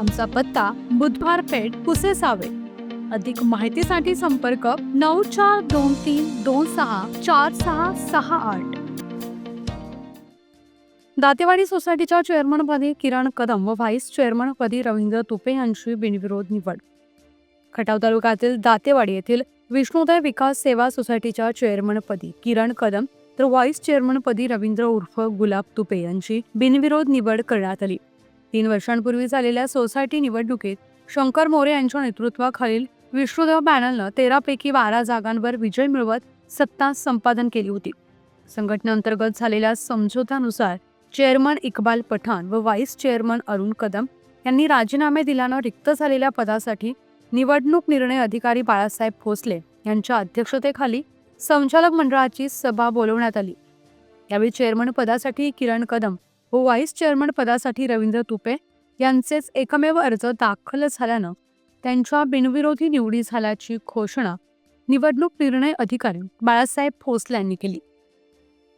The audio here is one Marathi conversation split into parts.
आमचा पत्ता बुधवार पेठ पुसे सावे अधिक माहितीसाठी संपर्क नऊ चार दोन तीन दोन सहा चार सहा सहा आठ. दातेवाडी सोसायटीच्या चेअरमनपदी किरण कदम व व्हाईस चेअरमनपदी रवींद्र तुपे यांची बिनविरोध निवड. खटाव तालुक्यातील दातेवाडी येथील विष्णुदय विकास सेवा सोसायटीच्या चेअरमनपदी किरण कदम तर व्हाईस चेअरमनपदी रवींद्र उर्फ गुलाब तुपे यांची बिनविरोध निवड करण्यात आली. तीन वर्षांपूर्वी झालेल्या सोसायटी निवडणुकीत शंकर मोरे यांच्या नेतृत्वाखालील विष्णुदेव पॅनलनं तेरापैकी बारा जागांवर विजय मिळवत सत्ता संपादन केली होती. संघटनेअंतर्गत झालेल्या समझोत्यानुसार चेअरमन इक्बाल पठाण व व्हाईस चेअरमन अरुण कदम यांनी राजीनामे दिल्यानं रिक्त झालेल्या पदासाठी निवडणूक निर्णय अधिकारी बाळासाहेब भोसले यांच्या अध्यक्षतेखाली संचालक मंडळाची सभा बोलवण्यात आली. यावेळी चेअरमन पदासाठी किरण कदम हो, व व्हाईस चेअरमन पदासाठी रवींद्र तुपे यांचेच एकमेव अर्ज दाखल झाल्यानं त्यांच्या बिनविरोधी निवडी झाल्याची घोषणा निवडणूक निर्णय अधिकारी बाळासाहेब भोसले यांनी केली.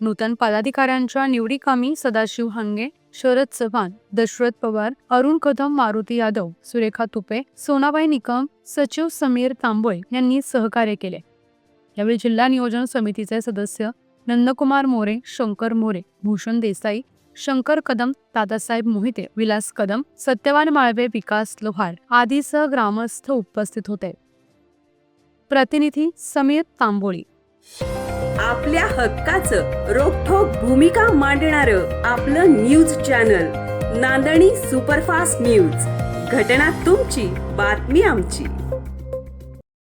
नूतन पदाधिकाऱ्यांच्या निवडीकामी सदाशिव हंगे शरद चव्हाण दशरथ पवार अरुण कदम मारुती यादव सुरेखा तुपे सोनाबाई निकम सचिव समीर तांबोळे यांनी सहकार्य केले. यावेळी जिल्हा नियोजन समितीचे सदस्य नंदकुमार मोरे शंकर मोरे भूषण देसाई शंकर कदम दादासाहेब मोहिते विलास कदम सत्यवान माळवे विकास लोहार आदीसह ग्रामस्थ उपस्थित होते. प्रतिनिधी समीर तांबोळी. आपल्या हक्काचं रोखोक भूमिका मांडणार आपलं न्यूज चॅनल नांदणी सुपरफास्ट न्यूज. घटना तुमची बातमी आमची.